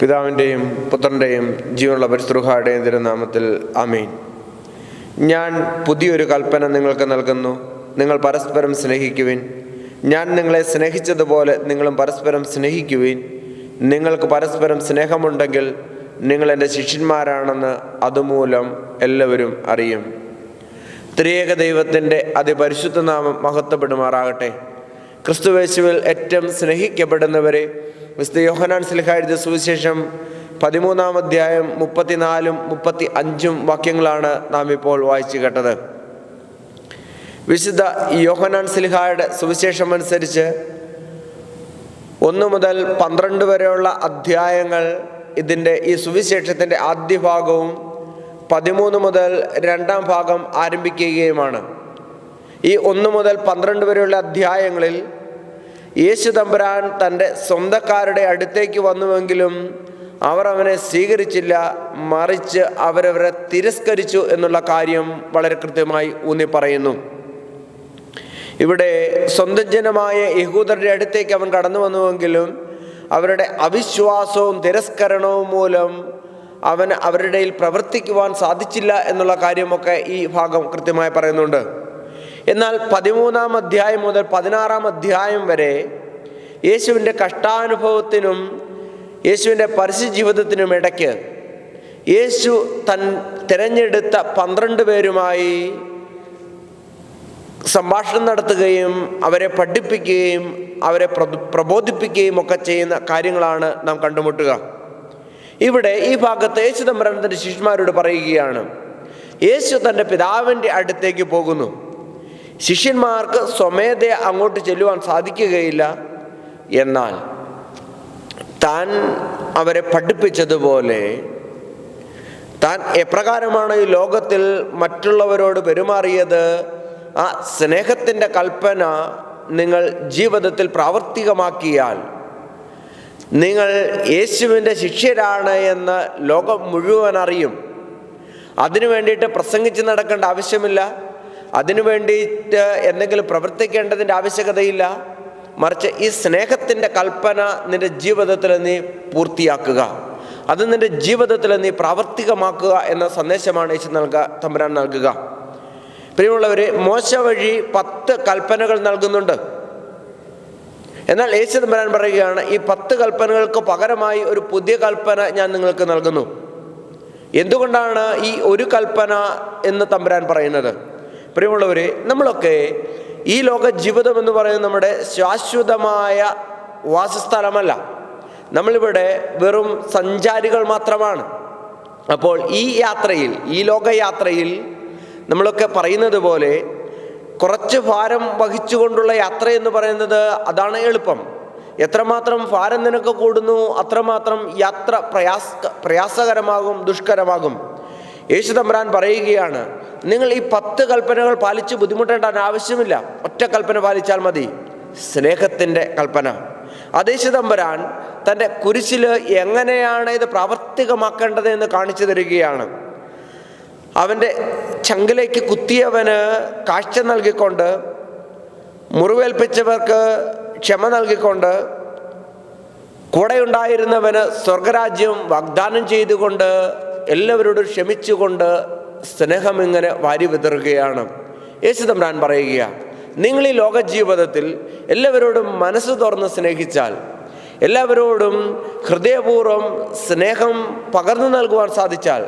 പിതാവിന്റെയും പുത്രന്റെയും ജീവനുള്ള പരിശുദ്ധായുടെയും തിരുനാമത്തിൽ അമീൻ ഞാൻ പുതിയൊരു കൽപ്പന നിങ്ങൾക്ക് നൽകുന്നു. നിങ്ങൾ പരസ്പരം സ്നേഹിക്കുവിൻ. ഞാൻ നിങ്ങളെ സ്നേഹിച്ചതുപോലെ നിങ്ങളും പരസ്പരം സ്നേഹിക്കുവിൻ. നിങ്ങൾക്ക് പരസ്പരം സ്നേഹമുണ്ടെങ്കിൽ നിങ്ങൾ എന്റെ ശിഷ്യന്മാരാണെന്ന് അതുമൂലം എല്ലാവരും അറിയും. ത്രിയേക ദൈവത്തിന്റെ അതിപരിശുദ്ധ നാമം മഹത്വപ്പെടുമാറാകട്ടെ. ക്രിസ്തുവേശുവിൽ ഏറ്റവും സ്നേഹിക്കപ്പെടുന്നവരെ വിശുദ്ധ യോഹനാൻ എഴുതിയ സുവിശേഷം പതിമൂന്നാം അധ്യായം മുപ്പത്തിനാലും മുപ്പത്തി അഞ്ചും വാക്യങ്ങളാണ് നാം ഇപ്പോൾ വായിച്ചു കേട്ടത്. വിശുദ്ധ യോഹനാൻ സിൽഹായുടെ സുവിശേഷം അനുസരിച്ച് ഒന്ന് മുതൽ പന്ത്രണ്ട് വരെയുള്ള അധ്യായങ്ങൾ ഇതിന്റെ ഈ സുവിശേഷത്തിന്റെ ആദ്യ ഭാഗവും പതിമൂന്ന് മുതൽ രണ്ടാം ഭാഗം ആരംഭിക്കുകയുമാണ്. ഈ ഒന്ന് മുതൽ പന്ത്രണ്ട് വരെയുള്ള അധ്യായങ്ങളിൽ യേശു തമ്പുരാൻ തന്റെ സ്വന്തക്കാരുടെ അടുത്തേക്ക് വന്നുവെങ്കിലും അവർ അവനെ സ്വീകരിച്ചില്ല മറിച്ച് അവരവരെ തിരസ്കരിച്ചു എന്നുള്ള കാര്യം വളരെ കൃത്യമായി ഊന്നി പറയുന്നു. ഇവിടെ സ്വന്തം ജനമായ യഹൂദരുടെ അടുത്തേക്ക് അവൻ കടന്നു വന്നുവെങ്കിലും അവരുടെ അവിശ്വാസവും തിരസ്കരണവും മൂലം അവൻ അവരുടെ പ്രവർത്തിക്കുവാൻ സാധിച്ചില്ല എന്നുള്ള കാര്യമൊക്കെ ഈ ഭാഗം കൃത്യമായി പറയുന്നുണ്ട്. എന്നാൽ പതിമൂന്നാം അധ്യായം മുതൽ പതിനാറാം അധ്യായം വരെ യേശുവിന്റെ കഷ്ടാനുഭവത്തിനും യേശുവിന്റെ പരസ്യ ജീവിതത്തിനും ഇടയ്ക്ക് യേശു തൻ തിരഞ്ഞെടുത്ത പന്ത്രണ്ട് പേരുമായി സംഭാഷണം നടത്തുകയും അവരെ പഠിപ്പിക്കുകയും അവരെ പ്രബ- പ്രബോധിപ്പിക്കുകയും ഒക്കെ ചെയ്യുന്ന കാര്യങ്ങളാണ് നാം കണ്ടുമുട്ടുക. ഇവിടെ ഈ ഭാഗത്ത് യേശു തമ്പരണത്തിന്റെ ശിഷ്യന്മാരോട് പറയുകയാണ് യേശു തന്റെ പിതാവിന്റെ അടുത്തേക്ക് പോകുന്നു. ശിഷ്യന്മാർക്ക് സ്വമേധയ അങ്ങോട്ട് ചെല്ലുവാൻ സാധിക്കുകയില്ല. എന്നാൽ താൻ അവരെ പഠിപ്പിച്ചതുപോലെ താൻ എപ്രകാരമാണ് ഈ ലോകത്തിൽ മറ്റുള്ളവരോട് പെരുമാറിയത്? ആ സ്നേഹത്തിന്റെ കൽപ്പന നിങ്ങൾ ജീവിതത്തിൽ പ്രാവർത്തികമാക്കിയാൽ നിങ്ങൾ യേശുവിന്റെ ശിഷ്യരാണ് എന്ന് ലോകം മുഴുവൻ അറിയും. അതിനു വേണ്ടിയിട്ട് പ്രസംഗിച്ച് നടക്കേണ്ട ആവശ്യമില്ല. അതിനു വേണ്ടിയിട്ട് എന്തെങ്കിലും പ്രവർത്തിക്കേണ്ടതിന്റെ ആവശ്യകതയില്ല. മറിച്ച് ഈ സ്നേഹത്തിന്റെ കൽപ്പന നിന്റെ ജീവിതത്തിൽ നീ പൂർത്തിയാക്കുക. അത് നിന്റെ ജീവിതത്തിൽ നീ പ്രാവർത്തികമാക്കുക എന്ന സന്ദേശമാണ് യേശു നൽകുക തമ്പുരാൻ നൽകുക. പ്രിയമുള്ളവരെ മോശ വഴി പത്ത് കൽപ്പനകൾ നൽകുന്നുണ്ട്. എന്നാൽ യേശു തമ്പുരാൻ പറയുകയാണ് ഈ പത്ത് കൽപ്പനകൾക്ക് പകരമായി ഒരു പുതിയ കൽപ്പന ഞാൻ നിങ്ങൾക്ക് നൽകുന്നു. എന്തുകൊണ്ടാണ് ഈ ഒരു കൽപ്പന എന്ന് തമ്പുരാൻ പറയുന്നത്? പ്രിയമുള്ളവരെ നമ്മളൊക്കെ ഈ ലോക ജീവിതം എന്ന് പറയുന്നത് നമ്മുടെ ശാശ്വതമായ വാസസ്ഥലമല്ല. നമ്മളിവിടെ വെറും സഞ്ചാരികൾ മാത്രമാണ്. അപ്പോൾ ഈ യാത്രയിൽ ഈ ലോകയാത്രയിൽ നമ്മളൊക്കെ പറയുന്നത് പോലെ കുറച്ച് ഭാരം വഹിച്ചുകൊണ്ടുള്ള യാത്ര എന്ന് പറയുന്നത് അതാണ് എളുപ്പം. എത്രമാത്രം ഭാരം നിനക്ക് കൂടുന്നു അത്രമാത്രം യാത്ര പ്രയാസ പ്രയാസകരമാകും ദുഷ്കരമാകും. യേശു തമ്പ്രാൻ പറയുകയാണ് നിങ്ങൾ ഈ പത്ത് കൽപ്പനകൾ പാലിച്ച് ബുദ്ധിമുട്ടേണ്ട ആവശ്യമില്ല. ഒറ്റ കൽപ്പന പാലിച്ചാൽ മതി. സ്നേഹത്തിന്റെ കൽപ്പന. അതേശിതമ്പരാൻ തന്റെ കുരിശിൽ എങ്ങനെയാണ് ഇത് പ്രാവർത്തികമാക്കേണ്ടത് എന്ന് കാണിച്ചു തരികയാണ്. അവന്റെ ചങ്കിലേക്ക് കുത്തിയവന് കാഴ്ച നൽകിക്കൊണ്ട് മുറിവേൽപ്പിച്ചവർക്ക് ക്ഷമ നൽകിക്കൊണ്ട് കൂടെയുണ്ടായിരുന്നവന് സ്വർഗരാജ്യം വാഗ്ദാനം ചെയ്തുകൊണ്ട് എല്ലാവരോടും ക്ഷമിച്ചുകൊണ്ട് സ്നേഹം ഇങ്ങനെ വാരി വിതറുകയാണ്. യേശു തമ്പ്രാൻ പറയുക നിങ്ങൾ ഈ ലോക ജീവിതത്തിൽ എല്ലാവരോടും മനസ്സ് തുറന്ന് സ്നേഹിച്ചാൽ എല്ലാവരോടും ഹൃദയപൂർവം സ്നേഹം പകർന്നു നൽകുവാൻ സാധിച്ചാൽ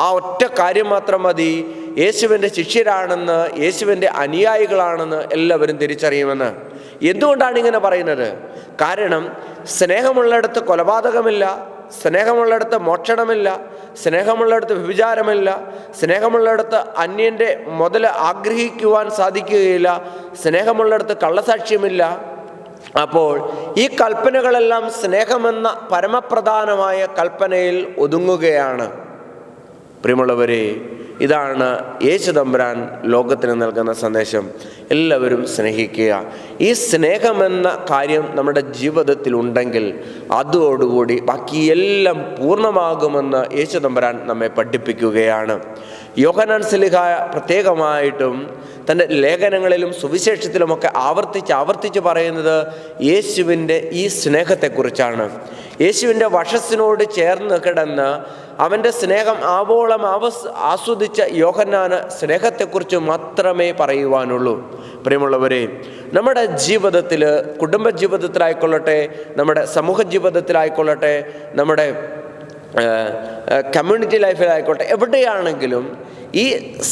ആ ഒറ്റ കാര്യം മാത്രം മതി യേശുവിന്റെ ശിഷ്യരാണെന്ന് യേശുവിന്റെ അനുയായികളാണെന്ന് എല്ലാവരും തിരിച്ചറിയുമെന്ന്. എന്തുകൊണ്ടാണ് ഇങ്ങനെ പറയുന്നത്? കാരണം സ്നേഹമുള്ളിടത്ത് കൊലപാതകമില്ല സ്നേഹമുള്ളിടത്ത് മോക്ഷണമില്ല സ്നേഹമുള്ളിടത്ത് വ്യഭിചാരമില്ല സ്നേഹമുള്ളിടത്ത് അന്യന്റെ മുതൽ ആഗ്രഹിക്കുവാൻ സാധിക്കുകയില്ല സ്നേഹമുള്ളിടത്ത് കള്ളസാക്ഷ്യമില്ല. അപ്പോൾ ഈ കൽപ്പനകളെല്ലാം സ്നേഹമെന്ന പരമപ്രധാനമായ കൽപ്പനയിൽ ഒതുങ്ങുകയാണ്. പ്രിയമുള്ളവരെ ഇതാണ് യേശു തമ്പുരാൻ ലോകത്തിന് നൽകുന്ന സന്ദേശം. എല്ലാവരും സ്നേഹിക്കുക. ഈ സ്നേഹമെന്ന കാര്യം നമ്മുടെ ജീവിതത്തിൽ ഉണ്ടെങ്കിൽ അതോടുകൂടി ബാക്കിയെല്ലാം പൂർണമാകുമെന്ന് യേശു തമ്പുരാൻ നമ്മെ പഠിപ്പിക്കുകയാണ്. യോഹനാൻ സലിഹ പ്രത്യേകമായിട്ടും തന്റെ ലേഖനങ്ങളിലും സുവിശേഷത്തിലുമൊക്കെ ആവർത്തിച്ച് ആവർത്തിച്ച് പറയുന്നത് യേശുവിന്റെ ഈ സ്നേഹത്തെക്കുറിച്ചാണ്. യേശുവിന്റെ വശസ്സിനോട് ചേർന്ന് കിടന്ന് അവന്റെ സ്നേഹം ആവോളം ആവസ് ആസ്വദിച്ച യോഹന്നാന് സ്നേഹത്തെക്കുറിച്ച് മാത്രമേ പറയുവാനുള്ളൂ. പ്രിയമുള്ളവരെ നമ്മുടെ ജീവിതത്തിൽ കുടുംബ ജീവിതത്തിലായിക്കൊള്ളട്ടെ നമ്മുടെ സമൂഹ ജീവിതത്തിലായിക്കൊള്ളട്ടെ നമ്മുടെ കമ്മ്യൂണിറ്റി ലൈഫിലായിക്കോട്ടെ എവിടെയാണെങ്കിലും ഈ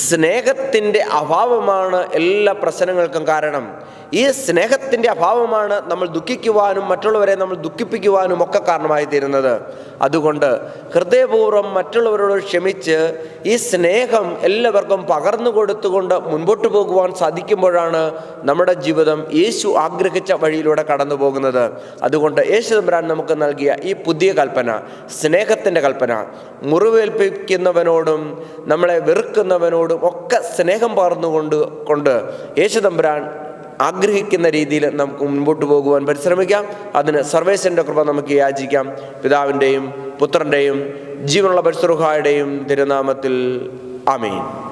സ്നേഹത്തിന്റെ അഭാവമാണ് എല്ലാ പ്രശ്നങ്ങൾക്കും കാരണം. ഈ സ്നേഹത്തിന്റെ അഭാവമാണ് നമ്മൾ ദുഃഖിക്കുവാനും മറ്റുള്ളവരെ നമ്മൾ ദുഃഖിപ്പിക്കുവാനും ഒക്കെ കാരണമായി തീരുന്നത് അതുകൊണ്ട് ഹൃദയപൂർവം മറ്റുള്ളവരോട് ക്ഷമിച്ച് ഈ സ്നേഹം എല്ലാവർക്കും പകർന്നു കൊടുത്തുകൊണ്ട് മുൻപോട്ട് പോകുവാൻ സാധിക്കുമ്പോഴാണ് നമ്മുടെ ജീവിതം യേശു ആഗ്രഹിച്ച വഴിയിലൂടെ കടന്നു പോകുന്നത് അതുകൊണ്ട് യേശു തമ്പുരാൻ നമുക്ക് നൽകിയ ഈ പുതിയ കൽപ്പന സ്നേഹത്തിന്റെ കൽപ്പന മുറിവേൽപ്പിക്കുന്നവനോടും നമ്മളെ വെറുക്കുന്നവനോടും ഒക്കെ സ്നേഹം പകർന്നുകൊണ്ട് കൊണ്ട് യേശു തമ്പുരാൻ ആഗ്രഹിക്കുന്ന രീതിയിൽ നമുക്ക് മുൻപോട്ട് പോകുവാൻ പരിശ്രമിക്കാം. അതിന് സർവേശ്വരന്റെ കൃപ നമുക്ക് യാചിക്കാം. പിതാവിന്റെയും പുത്രന്റെയും ജീവനുള്ള പരിശ്രുഹായുടെയും തിരുനാമത്തിൽ ആമീൻ.